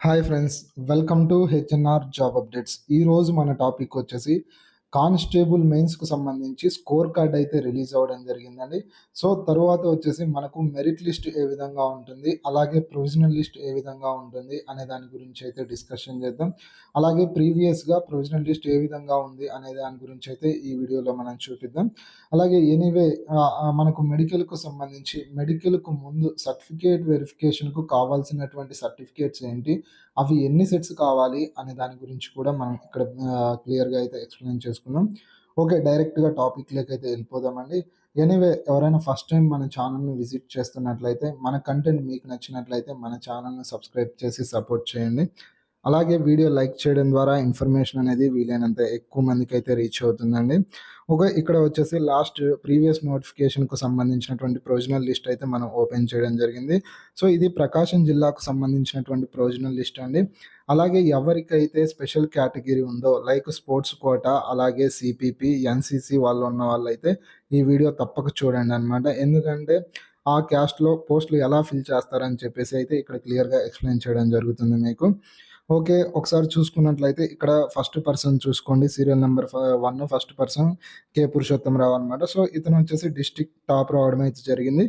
Hi friends welcome to HNR job updates ఈ రోజు మన టాపిక్ వచ్చేసి కానిస్టేబుల్ మెయిన్స్కు సంబంధించి స్కోర్ కార్డ్ అయితే రిలీజ్ అవ్వడం జరిగిందండి. సో తరువాత వచ్చేసి మనకు మెరిట్ లిస్ట్ ఏ విధంగా ఉంటుంది అలాగే ప్రొవిజనల్ లిస్ట్ ఏ విధంగా ఉంటుంది అనే దాని గురించి అయితే డిస్కషన్ చేద్దాం. అలాగే ప్రీవియస్గా ప్రొవిజనల్ లిస్ట్ ఏ విధంగా ఉంది అనే దాని గురించి అయితే ఈ వీడియోలో మనం చూపిద్దాం. అలాగే ఎనీవే మనకు మెడికల్కు సంబంధించి మెడికల్కు ముందు సర్టిఫికేట్ వెరిఫికేషన్కు కావాల్సినటువంటి సర్టిఫికేట్స్ ఏంటి అవి ఎన్ని సెట్స్ కావాలి అనే దాని గురించి కూడా మనం ఇక్కడ క్లియర్గా అయితే ఎక్స్ప్లెయిన్ చేసుకుందాం. ఓకే డైరెక్ట్గా టాపిక్లోకి అయితే వెళ్ళిపోదామండి. ఎనీవే ఎవరైనా ఫస్ట్ టైం మన ఛానల్ని విజిట్ చేస్తున్నట్లయితే మన కంటెంట్ మీకు నచ్చినట్లయితే మన ఛానల్ని సబ్స్క్రైబ్ చేసి సపోర్ట్ చేయండి. అలాగే వీడియో లైక్ చేయడం ద్వారా ఇన్ఫర్మేషన్ అనేది వీలైనంత ఎక్కువ మందికి అయితే రీచ్ అవుతుందండి. ఒక ఇక్కడ వచ్చేసి లాస్ట్ ప్రీవియస్ నోటిఫికేషన్కు సంబంధించినటువంటి ప్రొవిజనల్ లిస్ట్ అయితే మనం ఓపెన్ చేయడం జరిగింది. సో ఇది ప్రకాశం జిల్లాకు సంబంధించినటువంటి ప్రొవిజనల్ లిస్ట్ అండి. అలాగే ఎవరికైతే స్పెషల్ కేటగిరీ ఉందో లైక్ స్పోర్ట్స్ కోట అలాగే సిపిపి ఎన్సిసి వాళ్ళు ఉన్న వాళ్ళైతే ఈ వీడియో తప్పక చూడండి అనమాట ఎందుకంటే ఆ క్యాస్ట్లో పోస్టులు ఎలా ఫిల్ చేస్తారని చెప్పేసి అయితే ఇక్కడ క్లియర్గా ఎక్స్ప్లెయిన్ చేయడం జరుగుతుంది మీకు. ఓకే ఒకసారి చూసుకున్నట్లయితే ఇక్కడ ఫస్ట్ పర్సన్ చూసుకోండి. Serial number one first person K Purushottam Rao అనమాట సో ఇతను వచ్చేసి డిస్టిక్ టాప్ రావడం అయితే జరిగింది.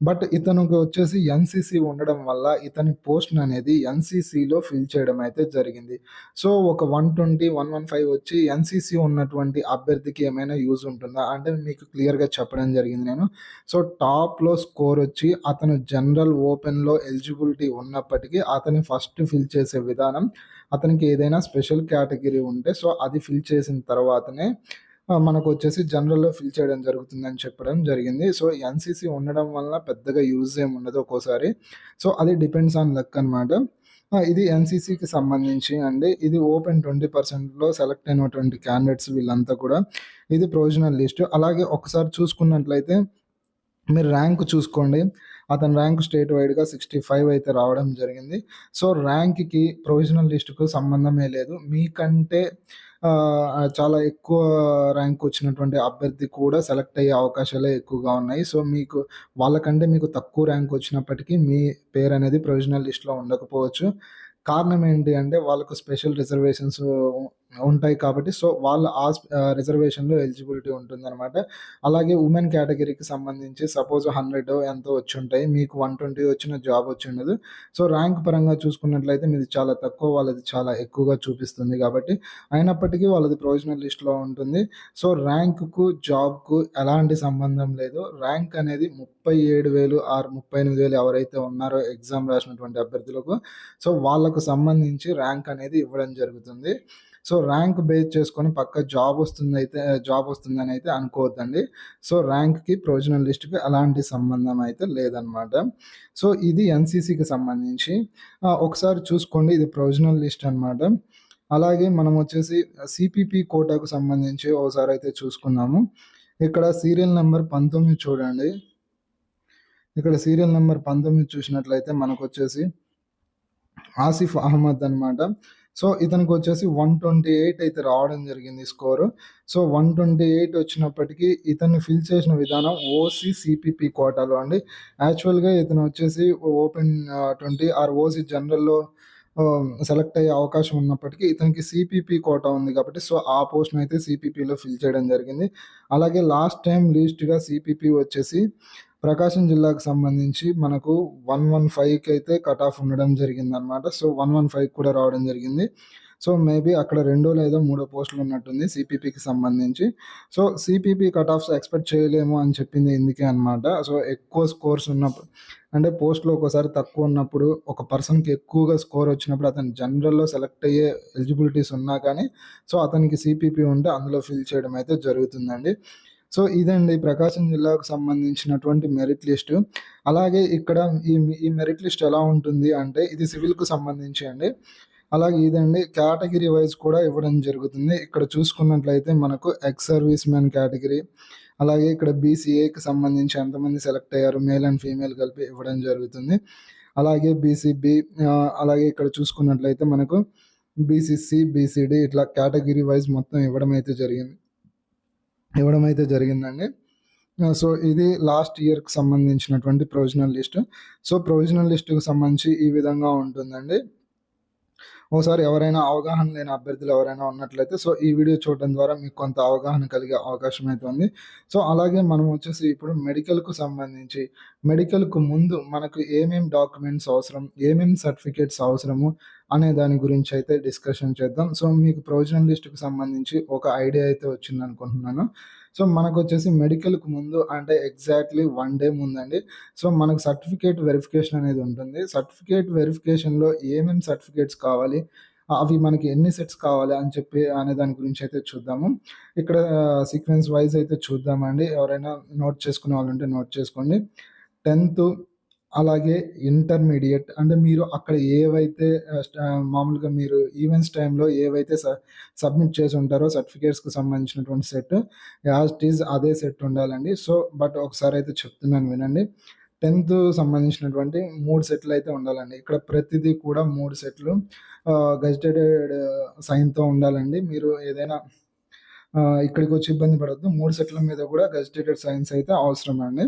బట్ ఇతనికి వచ్చేసి ఎన్సీసీ ఉండడం వల్ల ఇతని పోస్ట్ అనేది ఎన్సీసీలో ఫిల్ చేయడం అయితే జరిగింది. సో ఒక one twenty one one five వచ్చి ఎన్సీసీ ఉన్నటువంటి అభ్యర్థికి ఏమైనా యూజ్ ఉంటుందా? అంటే మీకు క్లియర్గా చెప్పడం జరిగింది నేను. సో టాప్లో స్కోర్ వచ్చి అతను జనరల్ ఓపెన్లో ఎలిజిబిలిటీ ఉన్నప్పటికీ అతని ఫస్ట్ ఫిల్ చేసే విధానం అతనికి ఏదైనా స్పెషల్ కేటగిరీ ఉంటే సో అది ఫిల్ చేసిన తర్వాతనే మనకు వచ్చేసి జనరల్‌లో ఫిల్ చేయడం జరుగుతుందని చెప్పడం జరిగింది. సో, ఎన్‌సీసీ ఉండడం వల్ల పెద్దగా యూజ్ ఏమి ఉండదు ఒక్కోసారి. సో, అది డిపెండ్స్ ఆన్ లక్ అనమాట. ఇది ఎన్‌సీసీకి సంబంధించి అండి. ఇది ఓపెన్ ట్వంటీ పర్సెంట్లో సెలెక్ట్ అయినటువంటి క్యాండిడేట్స్ వీళ్ళంతా కూడా. ఇది ప్రొవిజనల్ లిస్ట్. అలాగే ఒకసారి చూసుకున్నట్లయితే మీరు ర్యాంక్ చూసుకోండి. అతని ర్యాంక్ స్టేట్ వైడ్‌గా సిక్స్టీ ఫైవ్ అయితే రావడం జరిగింది. సో, ర్యాంక్‌కి ప్రొవిజనల్ లిస్ట్‌కు సంబంధమే లేదు. మీకంటే చాలా ఎక్కువ ర్యాంక్ వచ్చినటువంటి అభ్యర్థి కూడా సెలెక్ట్ అయ్యే అవకాశాలే ఎక్కువగా ఉన్నాయి. సో, మీకు వాళ్ళకంటే మీకు తక్కువ ర్యాంక్ వచ్చినప్పటికీ మీ పేరు అనేది ప్రొవిజనల్ లిస్ట్‌లో ఉండకపోవచ్చు. కారణం ఏంటి అంటే వాళ్ళకు స్పెషల్ రిజర్వేషన్స్ ఉంటాయి కాబట్టి సో వాళ్ళ ఆ రిజర్వేషన్లో ఎలిజిబిలిటీ ఉంటుందన్నమాట. అలాగే ఉమెన్ కేటగిరీకి సంబంధించి సపోజ్ హండ్రెడ్ ఎంతో వచ్చి ఉంటాయి మీకు వన్ ట్వంటీ వచ్చిన జాబ్ వచ్చి ఉండదు. సో ర్యాంక్ పరంగా చూసుకున్నట్లయితే మీది చాలా తక్కువ వాళ్ళది చాలా ఎక్కువగా చూపిస్తుంది కాబట్టి అయినప్పటికీ వాళ్ళది ప్రొవిజనల్ లిస్ట్లో ఉంటుంది. సో ర్యాంకుకు జాబ్కు ఎలాంటి సంబంధం లేదు. ర్యాంక్ అనేది ముప్పై ఏడు వేలు ఆరు ముప్పై ఎనిమిది వేలు ఎవరైతే ఉన్నారో ఎగ్జామ్ రాసినటువంటి అభ్యర్థులకు సో వాళ్ళకు సంబంధించి ర్యాంక్ అనేది ఇవ్వడం జరుగుతుంది. సో సో ర్యాంక్ బేస్ చేసుకొని పక్క జాబ్ వస్తుంది అయితే జాబ్ వస్తుందని అయితే అనుకోవద్దండి. సో ర్యాంక్కి ప్రొవిజనల్ లిస్ట్కి అలాంటి సంబంధం అయితే లేదనమాట సో ఇది ఎన్సీసీకి సంబంధించి. ఒకసారి చూసుకోండి ఇది ప్రొవిజనల్ లిస్ట్ అనమాట అలాగే మనం వచ్చేసి సిపిపి కోటాకు సంబంధించి ఒకసారి అయితే చూసుకున్నాము ఇక్కడ సీరియల్ నెంబర్ పంతొమ్మిది చూడండి. ఇక్కడ సీరియల్ నెంబర్ పంతొమ్మిది చూసినట్లయితే మనకు వచ్చేసి ఆసిఫ్ అహ్మద్ అనమాట సో ఇతనికి వచ్చేసి వన్ ట్వంటీ ఎయిట్ అయితే రావడం జరిగింది score. So one twenty eight వచ్చినప్పటికీ ఇతన్ని ఫిల్ చేసిన విధానం ఓసీ సిపిపి కోటాలో అండి. యాక్చువల్గా ఇతను వచ్చేసి ఓపెన్ ట్వంటీ ఆర్ ఓసీ జనరల్లో సెలెక్ట్ అయ్యే అవకాశం ఉన్నప్పటికీ ఇతనికి సిపిపి కోటా ఉంది కాబట్టి సో ఆ పోస్ట్ని అయితే సిపిపిలో ఫిల్ చేయడం జరిగింది. అలాగే లాస్ట్ టైం లీస్ట్గా సిపిపి వచ్చేసి ప్రకాశం జిల్లాకు సంబంధించి మనకు వన్ వన్ ఫైవ్కి అయితే కట్ ఆఫ్ ఉండడం జరిగింది అనమాట సో వన్ వన్ ఫైవ్ కూడా రావడం జరిగింది. సో మేబీ అక్కడ రెండో లేదా మూడో పోస్టులు ఉన్నట్టుంది సిపిపికి సంబంధించి. So CPP cut offs expect చేయలేము అని చెప్పింది ఎందుకే అనమాట సో ఎక్కువ స్కోర్స్ ఉన్నప్పుడు అంటే పోస్ట్లో ఒక్కోసారి తక్కువ ఉన్నప్పుడు ఒక పర్సన్కి ఎక్కువగా స్కోర్ వచ్చినప్పుడు అతను జనరల్లో సెలెక్ట్ అయ్యే ఎలిజిబిలిటీస్ ఉన్నా కానీ సో అతనికి సిపిపి ఉంటే అందులో ఫిల్ చేయడం అయితే జరుగుతుందండి. సో ఇదండి ప్రకాశం జిల్లాకు సంబంధించినటువంటి మెరిట్ లిస్ట్ అలాగే ఇక్కడ ఈ ఈ మెరిట్ లిస్ట్ ఎలా ఉంటుంది అంటే ఇది సివిల్కు సంబంధించి అండి. అలాగే ఇదండి కేటగిరీ వైజ్ కూడా ఇవ్వడం జరుగుతుంది. ఇక్కడ చూసుకున్నట్లయితే మనకు ఎక్స్ సర్వీస్ మ్యాన్ కేటగిరీ అలాగే ఇక్కడ బీసీఏకి సంబంధించి ఎంతమంది సెలెక్ట్ అయ్యారు మేల్ అండ్ ఫీమేల్ కలిపి ఇవ్వడం జరుగుతుంది. అలాగే బీసీబీ అలాగే ఇక్కడ చూసుకున్నట్లయితే మనకు బీసీసీ బీసీడీ ఇట్లా కేటగిరీ వైజ్ మొత్తం ఇవ్వడం అయితే జరిగింది. ఇవ్వడం అయితే జరిగిందండి సో ఇది లాస్ట్ ఇయర్కి సంబంధించినటువంటి ప్రొవిజనల్ లిస్ట్. సో ప్రొవిజనల్ లిస్ట్కి సంబంధించి ఈ విధంగా ఉంటుందండి. ఒకసారి ఎవరైనా అవగాహన లేని అభ్యర్థులు ఎవరైనా ఉన్నట్లయితే సో ఈ వీడియో చూడడం ద్వారా మీకు కొంత అవగాహన కలిగే అవకాశం అయితే ఉంది. సో అలాగే మనం వచ్చేసి ఇప్పుడు మెడికల్కు సంబంధించి మెడికల్కు ముందు మనకు ఏమేమి డాక్యుమెంట్స్ అవసరం ఏమేమి సర్టిఫికేట్స్ అవసరము అనే దాని గురించి అయితే డిస్కషన్ చేద్దాం. సో మీకు ప్రొవిజనల్ లిస్ట్కి సంబంధించి ఒక ఐడియా అయితే వచ్చింది అనుకుంటున్నాను సో మనకు వచ్చేసి మెడికల్కి ముందు అంటే ఎగ్జాక్ట్లీ వన్ డే ముందండి. సో మనకు సర్టిఫికేట్ వెరిఫికేషన్ అనేది ఉంటుంది. సర్టిఫికేట్ వెరిఫికేషన్లో ఏమేమి సర్టిఫికేట్స్ కావాలి? అవి మనకి ఎన్ని సెట్స్ కావాలి అని చెప్పి అనే దాని గురించి అయితే చూద్దాము. ఇక్కడ సీక్వెన్స్ వైజ్ అయితే చూద్దామండి. ఎవరైనా నోట్ చేసుకునే వాళ్ళు ఉంటే నోట్ చేసుకోండి. టెన్త్ అలాగే ఇంటర్మీడియట్ అంటే మీరు అక్కడ ఏవైతే మామూలుగా మీరు ఈవెంట్స్ టైంలో ఏవైతే సబ్మిట్ చేసి ఉంటారో సర్టిఫికేట్స్కి సంబంధించినటువంటి సెట్ యాజ్ ఈజ్ అదే సెట్ ఉండాలండి. సో బట్ ఒకసారి అయితే చెప్తున్నాను వినండి. టెన్త్ సంబంధించినటువంటి మూడు సెట్లు అయితే ఉండాలండి. ఇక్కడ ప్రతిదీ కూడా మూడు సెట్లు గజిటెడెడ్ సైన్తో ఉండాలండి. మీరు ఏదైనా ఇక్కడికి వచ్చి ఇబ్బంది పడద్దు. మూడు సెట్ల మీద కూడా గజిటేటెడ్ సైన్స్ అయితే అవసరం అండి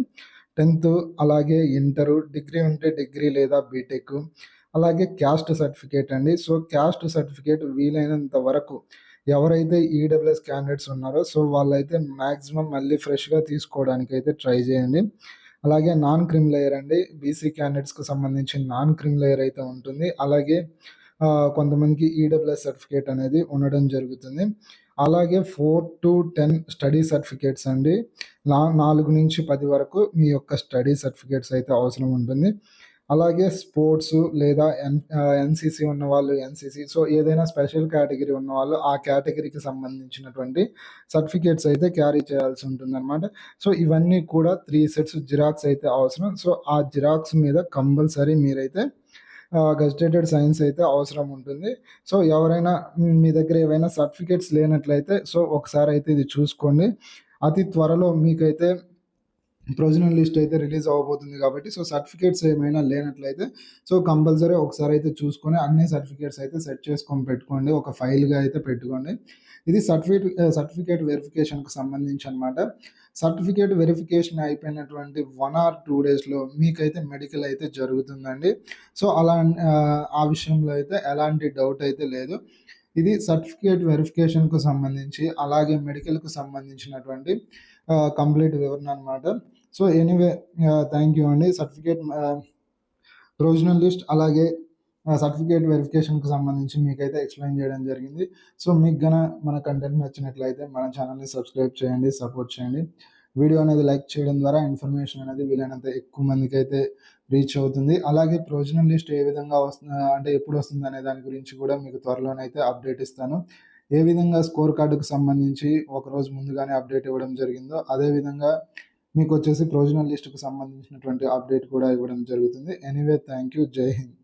టెన్త్ అలాగే ఇంటరు డిగ్రీ ఉంటే డిగ్రీ లేదా బీటెక్ అలాగే క్యాస్ట్ సర్టిఫికేట్ అండి. సో క్యాస్ట్ సర్టిఫికేట్ వీలైనంత వరకు ఎవరైతే ఈడబ్ల్యూఎస్ క్యాండిడేట్స్ ఉన్నారో సో వాళ్ళైతే మ్యాక్సిమం మళ్ళీ ఫ్రెష్గా తీసుకోవడానికి అయితే ట్రై చేయండి. అలాగే నాన్ క్రిమ్ లేయర్ అండి. బీసీ క్యాండిడేట్స్కి సంబంధించి నాన్ క్రిమ్ లేయర్ అయితే ఉంటుంది. అలాగే కొంతమందికి ఈడబ్ల్యూఎస్ సర్టిఫికేట్ అనేది ఉండడం జరుగుతుంది. అలాగే four to ten study certificates అండి. నా నాలుగు నుంచి పది వరకు మీ యొక్క స్టడీ సర్టిఫికేట్స్ అయితే అవసరం ఉంటుంది. అలాగే స్పోర్ట్స్ లేదా ఎన్ ఎన్సీసీ ఉన్న వాళ్ళు ఎన్సీసీ సో ఏదైనా స్పెషల్ కేటగిరీ ఉన్నవాళ్ళు ఆ కేటగిరీకి సంబంధించినటువంటి సర్టిఫికేట్స్ అయితే క్యారీ చేయాల్సి ఉంటుందన్నమాట. సో ఇవన్నీ కూడా త్రీ సెట్స్ జిరాక్స్ అయితే అవసరం. సో ఆ జిరాక్స్ మీద కంపల్సరీ మీరైతే గజిటేటెడ్ సైన్స్ అయితే అవసరం ఉంటుంది. సో ఎవరైనా మీ దగ్గర ఏవైనా సర్టిఫికేట్స్ లేనట్లయితే సో ఒకసారి అయితే ఇది చూసుకోండి. అతి త్వరలో మీకైతే ప్రొవిజనల్ లిస్ట్ అయితే రిలీజ్ అవ్వబోతుంది కాబట్టి సో సర్టిఫికేట్స్ ఏమైనా లేనట్లయితే సో కంపల్సరీ ఒకసారి అయితే చూసుకొని అన్ని సర్టిఫికేట్స్ అయితే సెట్ చేసుకొని పెట్టుకోండి. ఒక ఫైల్గా అయితే పెట్టుకోండి. ఇది సర్టిఫికేట్ సర్టిఫికేట్ వెరిఫికేషన్కి సంబంధించి అనమాట సర్టిఫికేట్ వెరిఫికేషన్ అయిపోయినటువంటి వన్ ఆర్ టూ డేస్లో మీకైతే మెడికల్ అయితే జరుగుతుందండి. సో అలా ఆ విషయంలో అయితే ఎలాంటి డౌట్ అయితే లేదు. ఇది సర్టిఫికేట్ వెరిఫికేషన్కు సంబంధించి అలాగే మెడికల్కు సంబంధించినటువంటి కంప్లీట్ వివరణ అనమాట సో ఎనీవే థ్యాంక్ యూ అండి. సర్టిఫికేట్ ప్రొవిజనల్ లిస్ట్ అలాగే సర్టిఫికేట్ వెరిఫికేషన్కి సంబంధించి మీకైతే ఎక్స్ప్లెయిన్ చేయడం జరిగింది. సో మీకు గన మన కంటెంట్ నచ్చినట్లయితే మన ఛానల్ని సబ్స్క్రైబ్ చేయండి సపోర్ట్ చేయండి. వీడియో అనేది లైక్ చేయడం ద్వారా ఇన్ఫర్మేషన్ అనేది వీలైనంత ఎక్కువ మందికి అయితే రీచ్ అవుతుంది. అలాగే ప్రొవిజనల్ లిస్ట్ ఏ విధంగా వస్తుంది అంటే ఎప్పుడు వస్తుంది అనే దాని గురించి కూడా మీకు త్వరలోనైతే అప్డేట్ ఇస్తాను. ఏ విధంగా స్కోర్ కార్డుకు సంబంధించి ఒకరోజు ముందుగానే అప్డేట్ ఇవ్వడం జరిగిందో అదేవిధంగా మీకు వచ్చేసి ప్రొవిజనల్ లిస్టుకు సంబంధించినటువంటి అప్డేట్ కూడా ఇవ్వడం జరుగుతుంది. ఎనీవే థ్యాంక్ యూ జై హింద్.